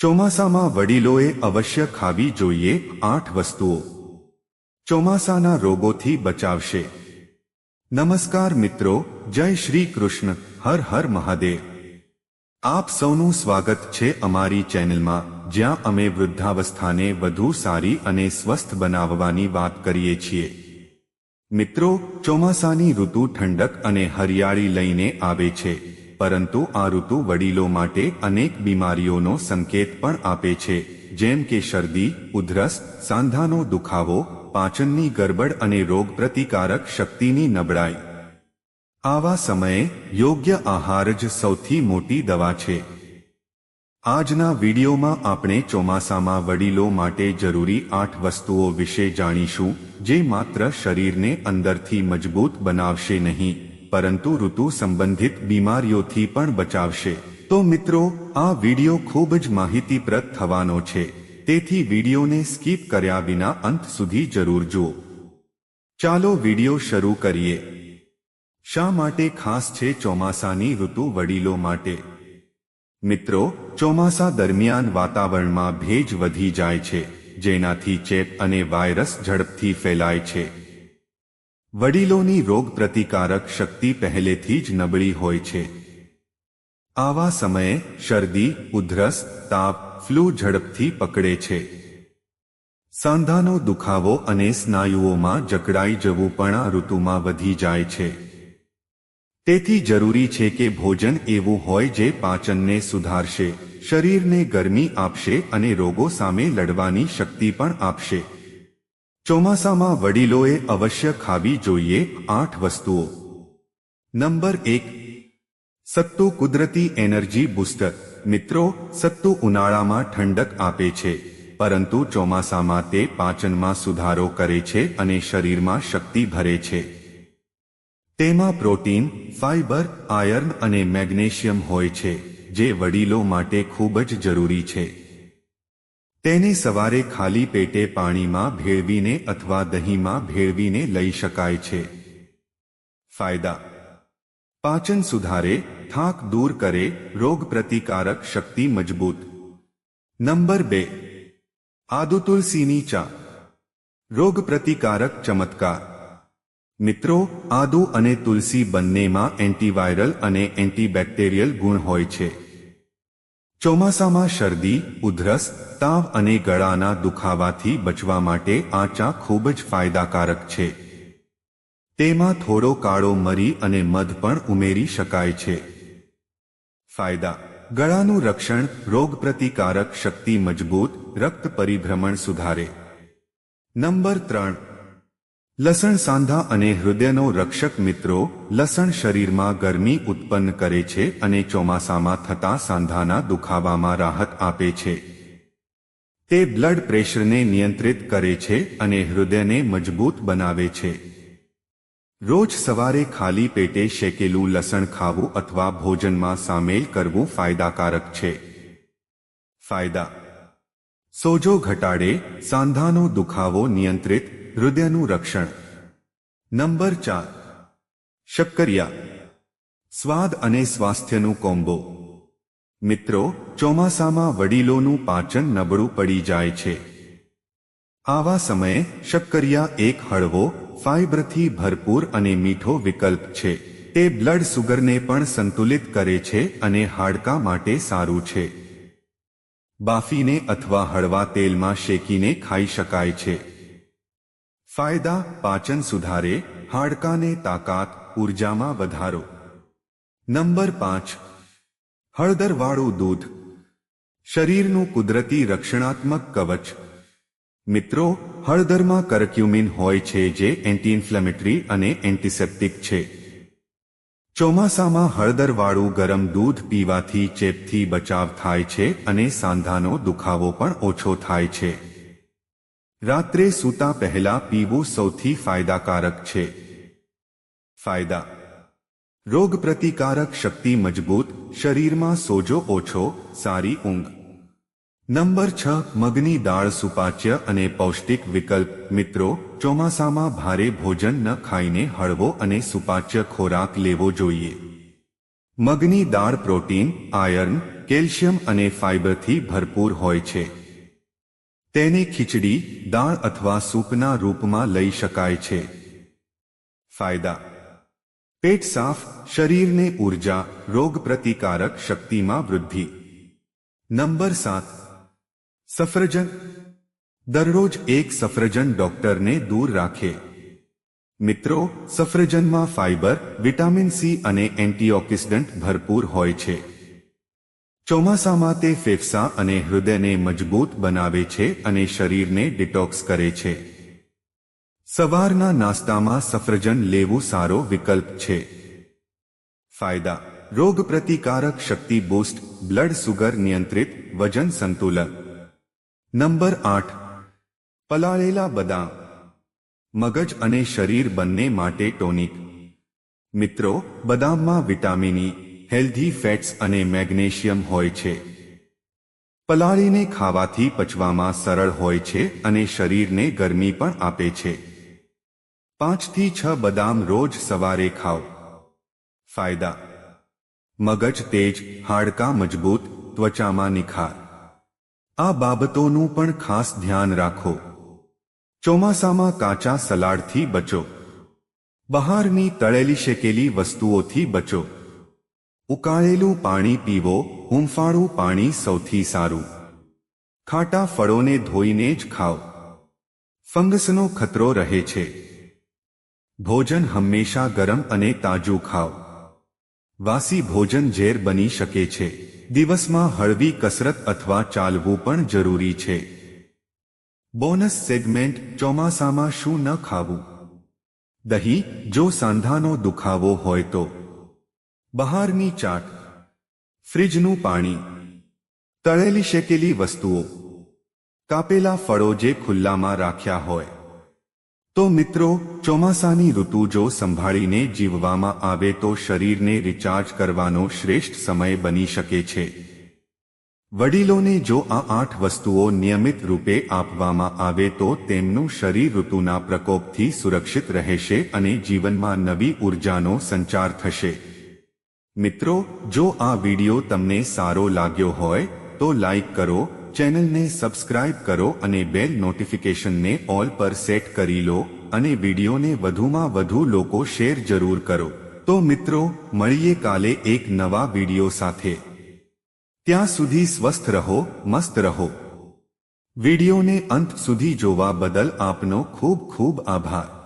ચોમાસામાં વડીલોએ અવશ્ય ખાવી જોઈએ આઠ વસ્તુઓ. ચોમાસાના રોગોથી બચાવશે. નમસ્કાર મિત્રો, જય શ્રી કૃષ્ણ, હર હર મહાદેવ. આપ સૌનું સ્વાગત છે અમારી ચેનલમાં, જ્યાં અમે વૃદ્ધાવસ્થાને વધુ સારી અને સ્વસ્થ બનાવવાની વાત કરીએ છીએ. મિત્રો, ચોમાસાની ઋતુ ઠંડક અને હરિયાળી લઈને આવે છે. પરંતુ આ ઋતુ વડીલો માટે અનેક બીમારીઓનો સંકેત પણ આપે છે, જેમ કે શરદી, ઉધરસ, સાંધાનો દુખાવો, પાચનની ગરબડ અને રોગ પ્રતિકારક શક્તિની નબળાઈ. આવા સમયે યોગ્ય આહાર જ સૌથી મોટી દવા છે. આજના વિડીયોમાં આપણે ચોમાસામાં વડીલો માટે જરૂરી આઠ વસ્તુઓ વિશે જાણીશું, જે માત્ર શરીરને અંદરથી મજબૂત બનાવશે નહીં. પરંતુ ઋતુ સંબંધિત બીમારીઓથી પણ બચાવશે. તો મિત્રો, આ વીડિયો ખૂબ જ માહિતીપ્રદ થવાનો છે. તેથી વિડીયોને સ્કીપ કર્યા વિના અંત સુધી જરૂર જુઓ. ચાલો વીડિયો શરૂ કરીએ. શા માટે ખાસ છે ચોમાસાની ઋતુ વડીલો માટે? મિત્રો, ચોમાસા દરમિયાન વાતાવરણમાં ભેજ વધી જાય છે, જેનાથી ચેપ અને વાયરસ ઝડપથી ફેલાય છે. વડીલોની રોગ પ્રતિકારક શક્તિ પહેલેથી જ નબળી હોય છે. આવા સમયે શરદી, ઉધરસ, તાપ, ફ્લૂ ઝડપથી પકડે છે. સાંધાનો દુખાવો અને સ્નાયુઓમાં જકડાઈ જવું પણ આ ઋતુમાં વધી જાય છે. તેથી જરૂરી છે કે ભોજન એવું હોય જે પાચનને સુધારશે, શરીરને ગરમી આપશે અને રોગો સામે લડવાની શક્તિ પણ આપશે. ચોમાસામાં વડીલોએ અવશ્ય ખાવી જોઈએ આઠ વસ્તુઓ. નંબર એક, સત્તુ કુદરતી એનર્જી બુસ્ટર. મિત્રો, સત્તુ ઉનાળામાં ઠંડક આપે છે, પરંતુ ચોમાસામાં તે પાચનમાં સુધારો કરે છે અને શરીરમાં શક્તિ ભરે છે. તેમાં પ્રોટીન ફાઇબર આયર્ન અને મેગ્નેશિયમ હોય છે, જે વડીલો માટે ખૂબ જ જરૂરી છે. તેને સવારે ખાલી પેટે પાણીમાં ભેળવીને અથવા દહીંમાં ભેળવીને લઈ શકાય છે. ફાયદા. પાચન સુધારે, થાક દૂર કરે, રોગ પ્રતિકારક શક્તિ મજબૂત. નંબર બે. આદુ તુલસીની ચા. રોગ પ્રતિકારક ચમત્કાર. મિત્રો, આદુ અને તુલસી બંનેમાં એન્ટીવાયરલ અને એન્ટીબેક્ટેરિયલ ગુણ હોય છે. ચોમાસામાં શરદી, ઉધરસ, તાવ અને ગળાના દુખાવાથી બચવા માટે આ ચા ખૂબ જ ફાયદાકારક છે. તેમાં થોડો કાળો મરી અને મધ પણ ઉમેરી શકાય છે. ફાયદા. ગળાનું રક્ષણ રોગપ્રતિકારક શક્તિ મજબૂત, રક્ત પરિભ્રમણ સુધારે. નંબર ત્રણ. લસણ સાંધા અને હૃદયનો રક્ષક મિત્રો, લસણ શરીરમાં ગરમી ઉત્પન્ન કરે છે અને ચોમાસામાં થતા સાંધાના દુખાવામાં રાહત આપે છે. તે બ્લડ પ્રેશરને નિયંત્રિત કરે છે અને હૃદયને મજબૂત બનાવે છે. રોજ સવારે ખાલી પેટે શેકેલું લસણ ખાવું અથવા ભોજનમાં સામેલ કરવું ફાયદાકારક છે. ફાયદા. સોજો ઘટાડે, સાંધાનો દુખાવો નિયંત્રિત હૃદયનું રક્ષણ. નંબર ચાર. શક્કરિયા. સ્વાદ અને સ્વાસ્થ્યનું કોમ્બો. મિત્રો, ચોમાસામાં વડીલોનું પાચન નબળું પડી જાય છે. આવા સમયે શક્કરિયા એક હળવો, ફાઇબરથી ભરપૂર અને મીઠો વિકલ્પ છે. તે બ્લડ સુગરને પણ સંતુલિત કરે છે અને હાડકા માટે સારું છે. બાફીને અથવા હળવા તેલમાં શેકીને ખાઈ શકાય છે. ફાયદા પાચન સુધારે, હાડકાને તાકાત ઉર્જામાં વધારો. નંબર પાંચ, હળદરવાળું દૂધ. શરીરનું કુદરતી રક્ષણાત્મક કવચ. મિત્રો, હળદરમાં કરક્યુમિન હોય છે જે એન્ટી ઇન્ફ્લેમેટરી અને એન્ટિસેપ્ટિક છે. ચોમાસામાં હળદરવાળું ગરમ દૂધ પીવાથી ચેપથી બચાવ થાય છે અને સાંધાનો દુખાવો પણ ઓછો થાય છે. રાત્રે સૂતા પહેલા પીવું સૌથી ફાયદાકારક છે. ફાયદા. રોગ પ્રતિકારક શક્તિ મજબૂત, શરીરમાં સોજો ઓછો, સારી ઊંઘ. નંબર છ, મગની દાળ સુપાચ્ય અને પૌષ્ટિક વિકલ્પ. મિત્રો, ચોમાસામાં ભારે ભોજન ન ખાઈને હળવો અને સુપાચ્ય ખોરાક લેવો જોઈએ. મગની દાળ પ્રોટીન, આયર્ન, કેલ્શિયમ અને ફાઇબરથી ભરપૂર હોય છે. તેને ખીચડી, દાળ અથવા સૂપના રૂપમાં લઈ શકાય છે. ફાયદા. પેટ સાફ, શરીરને ઊર્જા રોગ પ્રતિકારક શક્તિમાં વૃદ્ધિ. નંબર સાત. સફરજન. દરરોજ એક સફરજન ડોક્ટરને દૂર રાખે. મિત્રો, સફરજનમાં ફાઇબર વિટામિન સી અને એન્ટીઓક્સિડન્ટ ભરપૂર હોય છે. ચોમાસામાં તે ફેફસા અને હૃદયને મજબૂત બનાવે છે અને શરીરને ડિટોક્સ કરે છે. સવારના નાસ્તામાં સફરજન લેવું સારો વિકલ્પ છે. ફાયદા. રોગ પ્રતિકારક શક્તિ બૂસ્ટ, બ્લડ સુગર નિયંત્રિત, વજન સંતુલન. નંબર આઠ. પલાળેલા બદામ. મગજ અને શરીર બંને માટે ટોનિક. મિત્રો, બદામમાં વિટામિન ઈ હેલ્ધી ફેટ્સ અને મેગ્નેશિયમ હોય છે. પલાળીને ખાવાથી પચવામાં સરળ હોય છે અને શરીરને ગરમી પણ આપે છે. પાંચથી છ બદામ રોજ સવારે ખાઓ. ફાયદા. મગજ તેજ, હાડકાં મજબૂત, ત્વચામાં નિખાર. આ બાબતોનું પણ ખાસ ધ્યાન રાખો. ચોમાસામાં કાચા સલાડથી બચો. બહારની તળેલી શેકેલી વસ્તુઓથી બચો. ઉકાળેલું પાણી પીવો, હુંફાળું પાણી સૌથી સારું. ખાટા ફળોને ધોઈને જ ખાઓ. ફંગસનો ખતરો રહે છે. ભોજન હંમેશા ગરમ અને તાજું ખાઓ. વાસી ભોજન ઝેર બની શકે છે. દિવસમાં હળવી કસરત અથવા ચાલવું પણ જરૂરી છે. બોનસ સેગમેન્ટ ચોમાસામાં શું ન ખાવું? દહીં, જો સાંધાનો દુખાવો હોય તો. બહારની ચાટ, ફ્રિજનું પાણી, તળેલી શેકેલી વસ્તુઓ, કાપેલા ફળો જે ખુલ્લામાં રાખ્યા હોય. તો મિત્રો, ચોમાસાની ઋતુ જો સંભાળીને જીવવામાં આવે તો શરીરને રિચાર્જ કરવાનો શ્રેષ્ઠ સમય બની શકે છે. વડીલોને જો આ આઠ વસ્તુઓ નિયમિત રૂપે આપવામાં આવે તો તેમનું શરીર ઋતુના પ્રકોપથી સુરક્ષિત રહેશે અને જીવનમાં નવી ઉર્જાનો સંચાર થશે. મિત્રો, જો આ વિડિયો તમને સારો લાગ્યો હોય, તો લાઈક કરો, ચેનલને સબસ્ક્રાઇબ કરો અને બેલ નોટિફિકેશનને ઓલ પર સેટ કરી લો અને વિડિયોને વધુમાં વધુ લોકો શેર જરૂર કરો. તો મિત્રો, મળીએ કાલે એક નવા વિડિયો સાથે. ત્યાં સુધી સ્વસ્થ રહો, મસ્ત રહો. વિડિયોને અંત સુધી જોવા બદલ આપનો ખૂબ ખૂબ આભાર.